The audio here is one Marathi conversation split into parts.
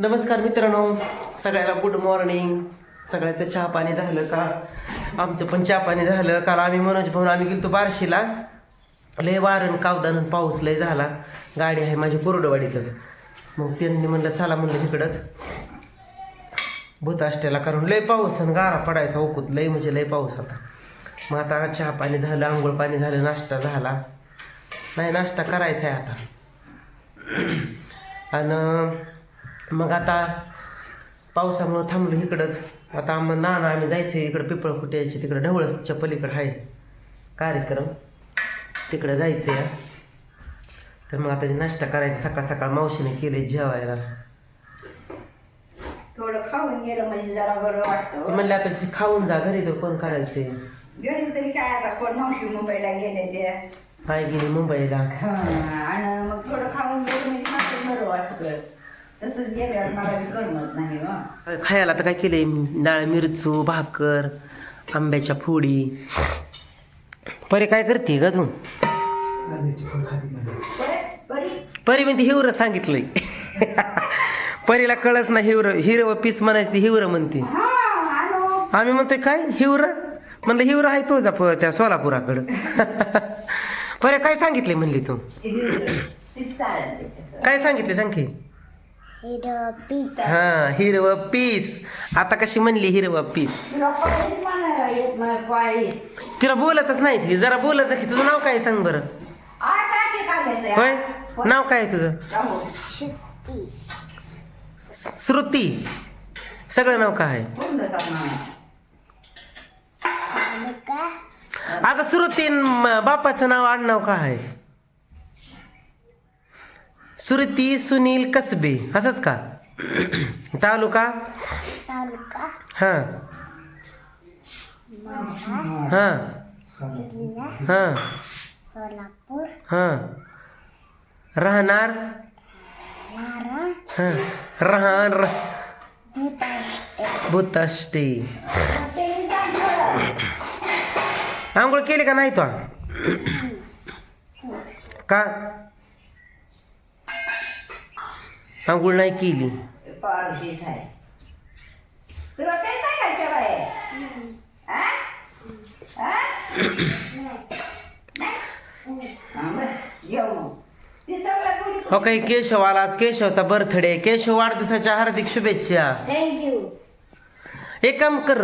नमस्कार मित्रांनो सगळ्याला गुड मॉर्निंग सगळ्याचं चहा पाणी झालं का? आमचं पण चहा पाणी झालं. काल आम्ही मनोज भाऊन आम्ही गेलो बार्शीला. लय वारण कावदान पाऊस लय झाला. गाडी आहे माझी कोरडवाडीतच. मग त्यांनी म्हणलं चला म्हणलं तिकडंच. भूताष्ट्याला कारण लय पाऊस आणि गारा पडायचा ओकूत लय म्हणजे लय पाऊस आता मग आता चहा पाणी झालं आंघोळ पाणी झालं नाश्ता झाला. नाही नाश्ता करायचा आहे आता. आणि मग आता पावसामुळं थांबलो इकडंच. आता आम्ही नाना आम्ही जायचे इकडं पिपळ यायचे तिकडं ढवळसच्या पलीकडं आहे कार्यक्रम. तिकडं जायचं आहे तर मग आता नाश्ता करायचा सकाळ सकाळ मावशीने केले जेवायला. थोडं खाऊन गेलं म्हणजे जरा बरं ते वाटतं म्हणले आता जे खाऊन जा घरी तर कोण तरी काय आता कोण मावशी मुंबईला गेले ते? काय गेली मुंबईला. हा, आणि मग थोडं खाऊन गेलं म्हणजे मात्र बरं वाटतं. तसंच गेल्यावर मला बी करमत नाही हो. खायला तर काय केले डाळ मिरचू भाकर आंब्याच्या फोडी. परे काय करते ग तू? परी म्हणते हिवर सांगितलंय. परीला कळच ना हिवर. हिरव पीस म्हणायचं हिवर म्हणते. हा आलो आम्ही म्हणतोय काय? हिवर? म्हणलं हिवर आहे तुळजापूर त्या सोलापुराकडं. परे काय सांगितले म्हणली तू? काय सांगितले सांग की? हा हिरव पीस. आता कशी म्हणली हिरव पीस? तुला काहीच म्हणायला येत नाही काहीच तिला बोलतच नाही ती जरा बोलत की तुझं नाव काय आहे सांग बरं. आठ टाके काढायचं होय? नाव काय आहे तुझं? श्रुती. सगळं नाव काय आहे? अगं श्रुती न बापाचं नाव आडनाव काय आहे? श्रुती सुनील कसबे असंच का? तालुका? तालुका? हां. हां. हां. सोलापूर? हां. राहणार? हां. राहणार. भूताष्टे. आंघोळ केली का नाही तो? का? आंघोळ नाही केली. तुला काय हा? काही केशव आला आज. केशवचा बर्थडे केशव वाढदिवसाच्या हार्दिक शुभेच्छा. थँक्यू एक काम कर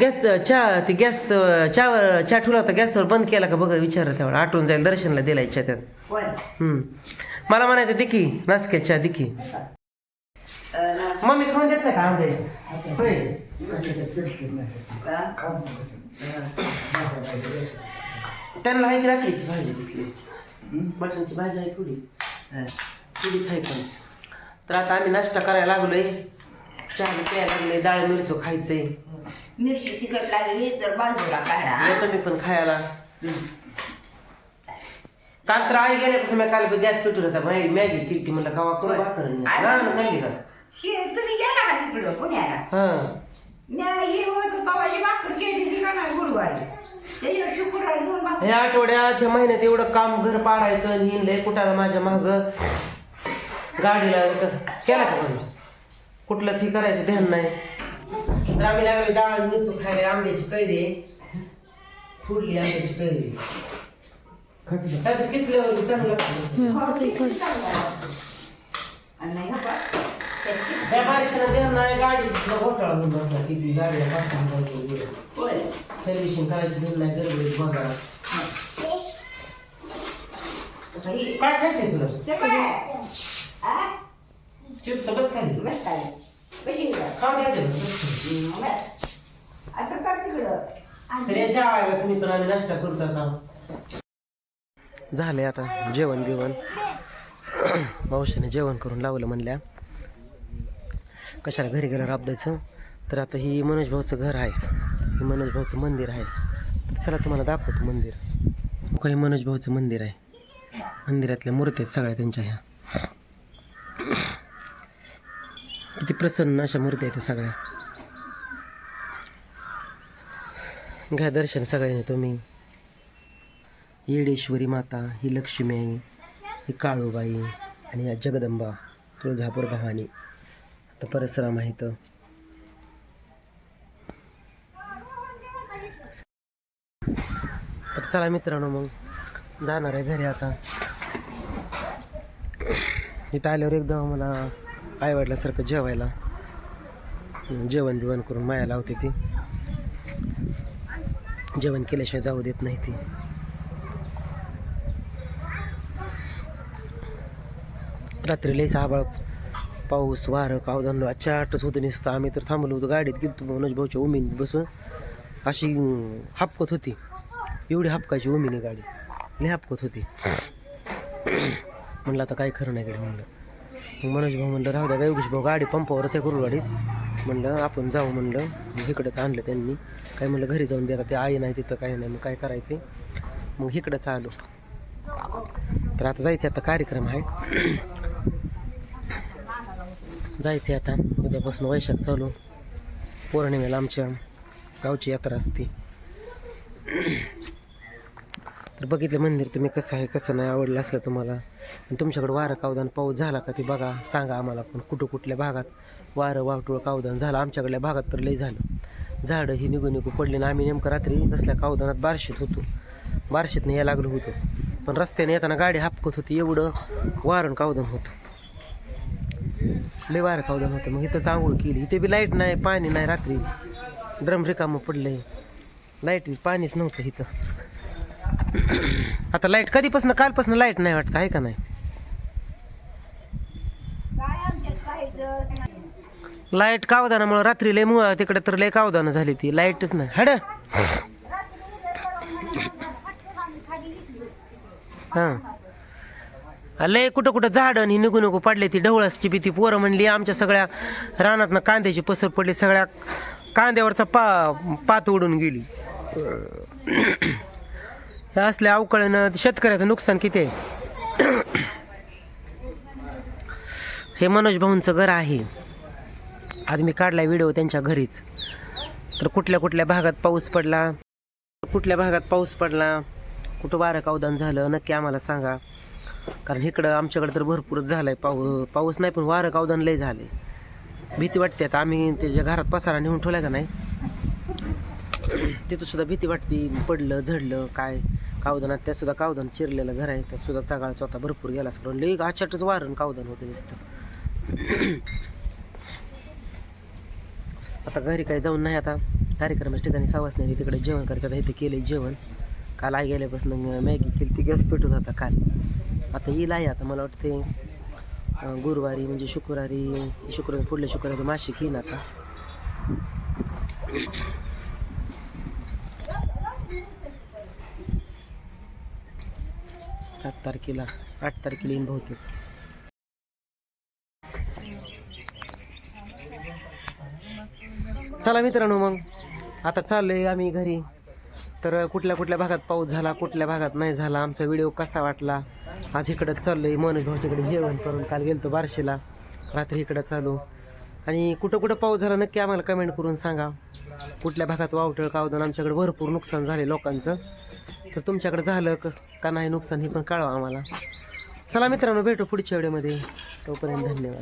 गॅस चहा ती गॅस चहा ठेवला होता. गॅसवर बंद केला का बघा विचारा तेवढा. आठवून जाईल दर्शनला दिला इच्छा त्यात. मला म्हणायचं दिकी नासक्या चहा दिकी अं, मम्मी खाऊन देत नाही का आंबे? होय. त्यांना आहे की रात्रीची भाजी दिसली मटणची भाजी आहे थोडी. थोडीच आहे पण. तर आता आम्ही नाश्ता करायला लागलोय. चहा प्यायला लागले डाळ मिरचो खायचंय. मिरची तिखट लागली तर बाजूला काढा. येतो मी पण खायला. काल तर आई गेल्यापासून मी काल गॅस पेटून होता. मॅगी मॅगी केली म्हणलं खावा करू भाकर? नाही ना, ना, खाल्ली का हे तुम्ही गेला का तिकडं? पुण्याला हा. म्या हे होतं तवाची भाकर केली ती का नाही गुरुवारी? त्याच्यावर शुक्रवारी दोन भाकर ह्या आठवड्यात ह्या महिन्यात एवढं काम घर पाडायचं हिंडलंय कुठाला माझ्या माग. गाडीला केला का म्हणून? कुठलं ती करायचं ध्यान नाही. तर आम्ही लागले डाळ मिरचू खायला आंब्याची कैरी. फुडली आंब्याची कैरी. त्याचं किसल्यावर चांगलं लागतं. त्या गाडीचा घोटाळा होऊन बसला किती गाडीला पाठवून. सर्व्हिसिंग करायची बाजारात आता ही- काय खायचंय तुला? चिप्स बस खाली? खाऊ द्यायचं. असं कर तिकडं. तर याच्या आवायला तुम्ही पण आम्ही नाश्ता करतो का झालंय आता जेवण बिवण. मावशीने जेवण करून लावलं म्हणल्या. कशाला घरी गेल्यावर राबदायचं तर आता ही मनोज भाऊचं घर आहे. हे मनोज भाऊचं मंदिर आहे. तर चला तुम्हाला दाखवतो मंदिर. काही हे मनोज भाऊचं मंदिर आहे. मंदिरातल्या मूर्ती आहेत सगळ्या त्यांच्या ह्या. किती प्रसन्न अशा मूर्ती आहेत त्या सगळ्या. घ्या दर्शन सगळ्यांनी तुम्ही. येडेश्वरी माता ही लक्ष्मी आई ही काळूबाई आणि या जगदंबा तुळजापूर भवानी. आता परसराम आहे तर चला मित्रांनो मग जाणार आहे घरी आता. इथं आल्यावर एकदम मला आईवडिलासारखं जेवायला जेवण बिवण करून माया लावते ती. जेवण केल्याशिवाय जाऊ देत नाही ती. रात्री लईच आबाळ पाऊस वारं कावदान अचाटच होतं नसतं. आम्ही तर थांबलो होतो गाडीत. गेलो मनोज भाऊच्या उमीन बसून. अशी हापकत होती. एवढी हापकायची उमीने गाडी लई हापकत होती. म्हणलं आता काय खरं नाही गाडी म्हणलं. मग मनोज भाऊ म्हणलं राहू द्या योगेश भाऊ गाडी पंपावरच आहे कुरुवाडीत म्हणलं आपण जाऊ म्हणलं. मग इकडंच आणलं त्यांनी. काय म्हणलं घरी जाऊन द्या ते आई नाही तिथं काही नाही. मग काय करायचं? मग इकडंच आलो. तर आता जायचं आता कार्यक्रम आहे. जायचं आता. उद्यापासून वैशाख चालू. पौर्णिमेला आमच्या गावची यात्रा असते. तर बघितलं मंदिर तुम्ही कसं आहे कसं नाही आवडलं असलं तुम्हाला. तुमच्याकडे वारं कावदान पाऊस झाला का ते बघा सांगा आम्हाला पण. कुठं कुठल्या भागात वारं वावटूळ कावदान झालं? आमच्याकडल्या भागात तर लई झालं. झाडं ही निघू निघू पडली ना आम्ही नेमकं रात्री कसल्या कावदानात बारशीत होतो. बारशीतनं या लागलो होतो. पण रस्त्याने येताना गाडी हापकत होती. एवढं वारण कावदान होतं. लय वारं कावदान होतं. मग इथंच आंघोळ केली. इथे बी लाइट नाही पाणी नाही रात्री. ड्रम रिकामं पडलंय. लाइट पाणीच नव्हतं इथं. आता लाइट कधीपासून कालपासून लाइट नाही वाटतं आहे का नाही? लाइट कावदानामुळे रात्री लय मुळा तिकडे तर लय कावदानं झाली ती. लाईटच नाही. हड. हां. लय कुठं कुठं झाडं आणि निघू नको पडले ती ढवळाची भीती पोरं म्हणली आमच्या सगळ्या रानातनं कांद्याची पसर पडली सगळ्या कांद्यावरचा पा पात उडून गेली. असल्या अवकळनं शेतकऱ्याचं नुकसान किती आहे? हे मनोज भाऊंचं घर आहे. आज मी काढला व्हिडिओ त्यांच्या घरीच. तर कुठल्या कुठल्या भागात पाऊस पडला? कुठल्या भागात पाऊस पडला? कुठं बारं कावदान झालं? नक्की आम्हाला सांगा. कारण इकडं आमच्याकडे तर भरपूरच झालं आहे पाऊ पाऊस नाही पण वारं कावदान लय आहे भीती वाटते आता. आम्ही त्याच्या घरात पसारा नेऊन ठेवला का नाही तिथं सुद्धा भीती वाटते. पडलं झडलं काय? कावदानात त्या सुद्धा कावदान चिरलेलं घर आहे. त्यात सुद्धा चगाळ स्वतः भरपूर गेला सगळं लई आचाटच वारण कावदान होतं दिसतं आता घरी काही जाऊन नाही आता. कार्यक्रमाच्या ठिकाणी सावस नाही. तिकडे जेवण करतात. इथे केले जेवण. काल आई गेल्यापासून मॅगी केली. ती गॅस पेटून होता काल. आता येईल आहे आता मला वाटते गुरुवारी म्हणजे शुक्रवारी शुक्रवारी पुढल्या शुक्रवारी मासिक येईन आता. सात तारखेला आठ तारखेला येईन बहुतेक. चला मित्रांनो मग. आता चाललोय आम्ही घरी. तर कुठल्या कुठल्या भागात पाऊस झाला कुठल्या भागात नाही झाला आमचा व्हिडिओ कसा वाटला? आज इकडं चाललोय मनोज भाऊच्याकडे जेवण करून काल गेलतो बारशीला. रात्री इकडं चालू. आणि कुठं कुठं पाऊस झाला नक्की आम्हाला कमेंट करून सांगा. कुठल्या भागात वावटळ कावदान आमच्याकडे भरपूर नुकसान झाले लोकांचं. तर तुमच्याकडे झालं का नाही नुकसान हे पण कळवा आम्हाला. चला मित्रांनो भेटू पुढच्या व्हिडिओमध्ये तोपर्यंत धन्यवाद.